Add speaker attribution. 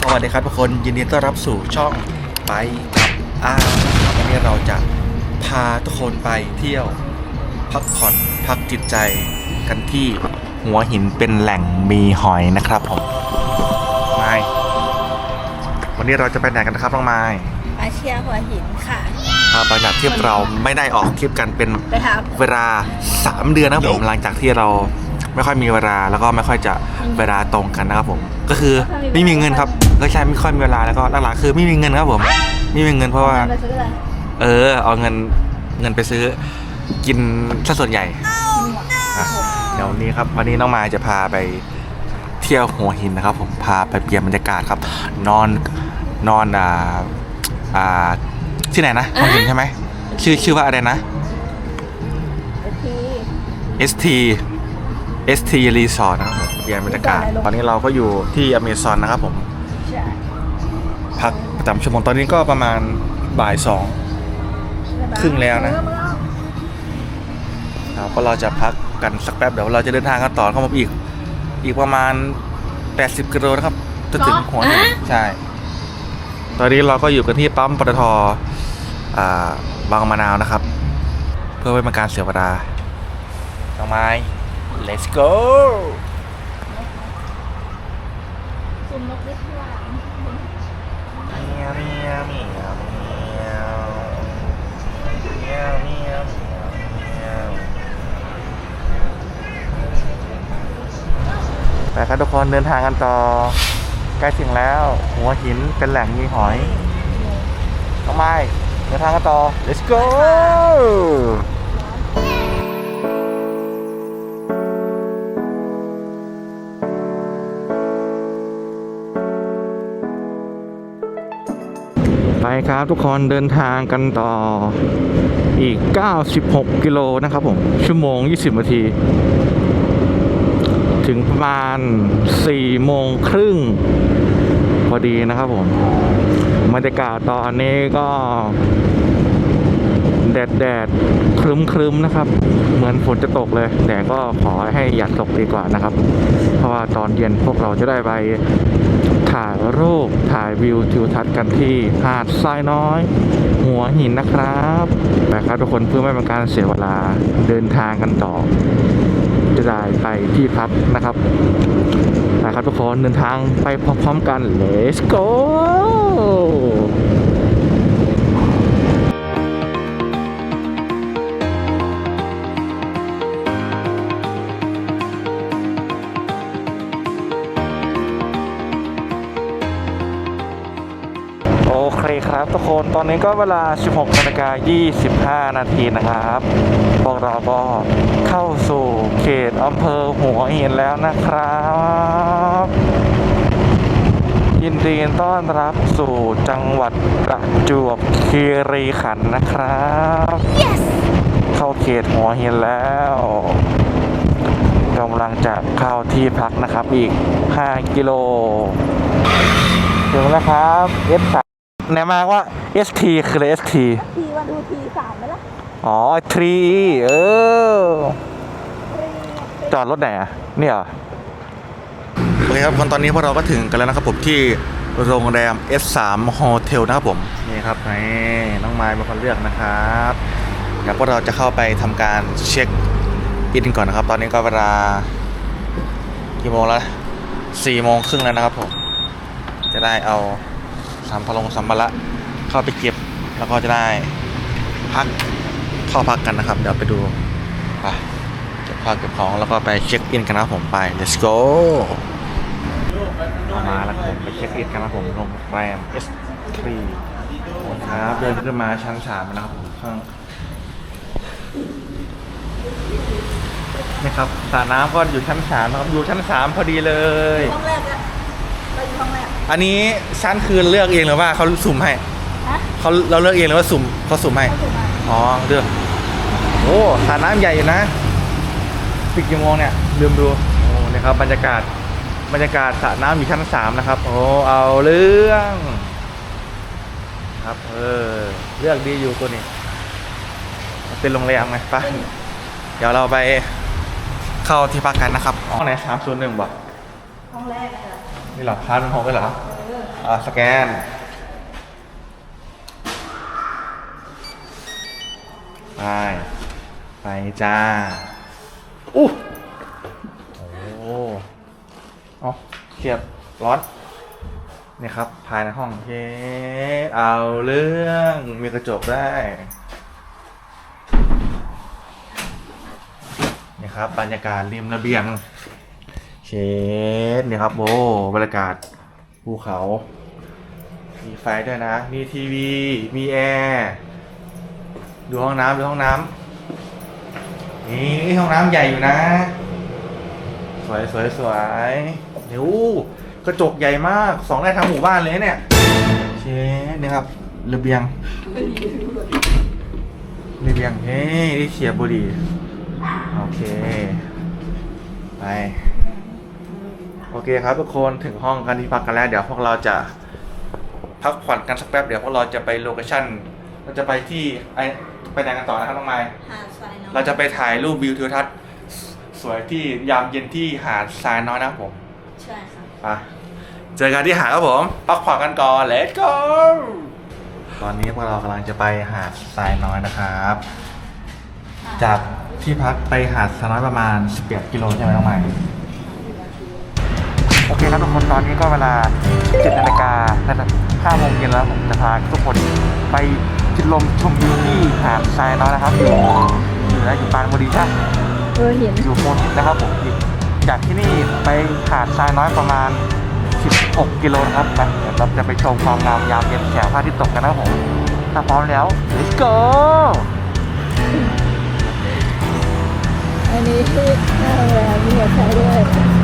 Speaker 1: สวัสดีครับทุกคนยินดีต้อนรับสู่ช่องไปกับอาวันนี้เราจะพาทุกคนไปเที่ยว พักผ่อนพักจิตใจกันที่หัวหินเป็นแหล่งมีหอยนะครับผมไม้วันนี้เราจะไปไหนกันนะครับน้องไม้
Speaker 2: มาเชียร์หัวหินค่ะ
Speaker 1: ครับหลังจากที่เราไม่ได้ออกคลิปกันเป็น
Speaker 2: ไปหา
Speaker 1: เวลา 3 เดือนนะครับผมหลังจากที่เรา ไม่ค่อยมีเวลาแล้วก็ไม่ค่อยจะเวลาตรงกันนะครับผม ก็คือไม่มีเงินครับก็ใช่ไม่ค่อยมีเวลาแล้วก็หลักๆคือไม่มีเงินครับผมไม่มีเงินเพราะว่า
Speaker 2: ไปซื้ออะไร
Speaker 1: เออ เอาเงินเงินไปซื้อกินซะส่วนใหญ่อะเดี๋ยววันนี้ครับ วันนี้น้องมายจะพาไปเที่ยวหัวหินนะครับ ผมพาไปเปลี่ยนบรรยากาศครับ นอนนอนอ่าอ่าที่ไหนนะหัวหินใช่ไหมชื่อชื่อว่าอะไรนะ
Speaker 2: ที
Speaker 1: ST ST Resort นะครับผมเปลี่ยนบรรยากาศ ตอนนี้เราก็อยู่ที่อเมซอนนะครับผม
Speaker 2: ใช่
Speaker 1: พักประจำชั่วโมงตอนนี้ก็ประมาณบ่ายสองครึ่งแล้วนะครับก็เราจะพักกันสักแป๊บเดี๋ยวเราจะเดินทางกันต่อเข้ามาอีก อีกประมาณ 80กิโลนะครับจะถึงหัวหินใช่ ตอนนี้เราก็อยู่กันที่ปั๊มปตทอ่าบางมะนาวนะครับ เพื่อไม่เป็นการเสียเวลาน้องไม้ let's go
Speaker 2: ซุ่มนกเล็กที่ว่า
Speaker 1: เมียวเมียวเมียวเมียวเมียวเมียวเมียวไปครับทุกคนเดินทางกันต่อ ใกล้ถึงแล้ว หัวหินเป็นแหล่งมีหอย น้องไม้เดินทางกันต่อ let's go ครับ ทุกคนเดินทางกันต่ออีก 96 กิโลนะครับผม ชั่วโมง 20 นาที ถึงประมาณ 4 โมงครึ่ง พอดีนะครับผมบรรยากาศตอนนี้ก็ ดดแดดครึ้มครึ้มนะครับ เหมือนฝนจะตกเลย แต่ก็ขอให้อย่าตกดีกว่านะครับ เพราะว่าตอนเย็นพวกเราจะได้ไปถ่ายรูปถ่ายวิวทิวทัศน์กันที่หาดทรายน้อย หัวหินนะครับไปครับทุกคนเพื่อไม่เป็นการเสียเวลาเดินทางกันต่อ จะได้ไปที่พักนะครับไปครับทุกคนเดินทางไปพร้อมๆกัน let's go โอเคครับทุกคนตอนนี้ก็เวลา 16นาฬิกา25 นาทีนะครับ พวกเราก็เข้าสู่เขตอำเภอหัวหินแล้วนะครับ ยินดีต้อนรับสู่จังหวัดประจวบคีรีขันธ์นะครับเข้าเขตหัวหินแล้วกำลังจะเข้าที่พักนะครับอีก 5 กิโล ถึงแล้วครับ S3 ไหนมาว่า ST คืออะไร ST
Speaker 2: ทีวันดูทีสามไหมล่ะ
Speaker 1: อ๋อ3เออ จอดรถไหนอะ เนี่ยเหรอ โอเคครับคนตอนนี้พวกเราก็ถึงกันแล้วนะครับผมที่โรงแรม S3 Hotel นะครับผม นี่ครับนี่น้องไม้เป็นคนเลือกนะครับเดี๋ยวพวกเราจะเข้าไปทำการเช็คอินก่อนนะครับ ตอนนี้ก็เวลากี่โมงแล้วสี่โมงครึ่งแล้วนะครับผม จะได้เอา สัมภาระสัมภาระเข้าไปเก็บแล้วก็จะได้พักเข้าพักกันนะครับ เดี๋ยวไปดูไปเก็บข้าวเก็บของแล้วก็ไปเช็คอินกันนะผมไป let's go มาแล้วครับผมไปเช็คอินกันนะผมโรงแรม S3 ครับเดินขึ้นมาชั้นสามแล้วครับผมข้างนี่ครับสระน้ำก็อยู่ชั้นสามนะครับอยู่ชั้นสามพอดีเลย
Speaker 2: ห้องแรกอะ เราอยู่ห้องแรก
Speaker 1: อันนี้ชั้นคือเลือกเองหรือว่าเขาสุ่มให้
Speaker 2: ฮะ
Speaker 1: เขาเราเลือกเองหรือว่าสุ่มเขาสุ่มให้
Speaker 2: เขาถูกมา
Speaker 1: อ๋อเลือกโอ้สระน้ำใหญ่อยู่นะปิดกี่โมงเนี่ยลืมดูโอ้นี่ครับบรรยากาศบรรยากาศสระน้ำอยู่ชั้นสามนะครับโอ้เอาเรื่องครับเออเลือกดีอยู่ตัวนี้เป็นโรงแรมไงไปะเดี๋ยวเราไปเข้าที่พักกันนะครับห้องไหนสามศูนย์หนึ่งบ่
Speaker 2: ห้องแรกอะเหรอ
Speaker 1: นี่เหรอพาร์ทหกเลยเหรอ
Speaker 2: อ่า
Speaker 1: สแกน ไป ไปจ้าอู้โอ้เอาเสียบร้อนนี่ครับ ภายในห้องเย้เอาเรื่องมีกระจกได้นี่ครับบรรยากาศริมระเบียง เชดนี่ยครับโอ้บรรยากาศภูเขา มีไฟด้วยนะ มีทีวี มีแอร์ดูห้องน้ำดูห้องน้ำนี่ห้องน้ำใหญ่อยู่นะ สวยสวยสวยเดี๋ยวกระจกใหญ่มากสองได้ทั้งหมู่บ้านเลยเนี่ยเชดนี่ยครับระเบียงระเบียงเฮ้ยนี่เชียบุหรีโอเค ไป โอเคครับทุกคนถึงห้องกันที่พักกันแล้ว เดี๋ยวพวกเราจะพักผ่อนกันสักแป๊บเดี๋ยวพวกเราจะไปโลเคชั่นเราจะไปที่ไอไปไหนกันต่อนะครับน้องไม้
Speaker 2: หาดทรายน้อย
Speaker 1: เราจะไปถ่ายรูปวิวทิวทัศน์สวยที่ยามเย็นที่หาดทรายน้อยนะครับผม
Speaker 2: ใช่ค่ะ
Speaker 1: ไปเจอกันที่หาดครับผมพักผ่อนกันก่อน let's go ตอนนี้พวกเรากำลังจะไปหาดทรายน้อยนะครับ จากที่พักไปหาดทรายน้อยประมาณ11กิโลใช่ไหมน้องไม้โอเคครับทุกคนตอนนี้ก็เวลา7นาฬิกาและ5โมงเย็นแล้วผมจะพาทุกคนไปจิตลมชมวิวที่หาดทรายน้อยนะครับ อยู่อยู่นะอยู่ปรานบุรีใช่ไหม
Speaker 2: เออเห็น
Speaker 1: อยู่โมนนะครับผมอีกจากที่นี่ไปหาดทรายน้อยประมาณ 16 กิโลนะครับไปเดี๋ยวเราจะไปชมความงามยามเย็นแสงพระอาทิตย์ตกกันนะครับผมถ้าพร้อมแล้ว let's go
Speaker 2: อันนี้ที่หน้าโรงแรมมีหัวใจด้วย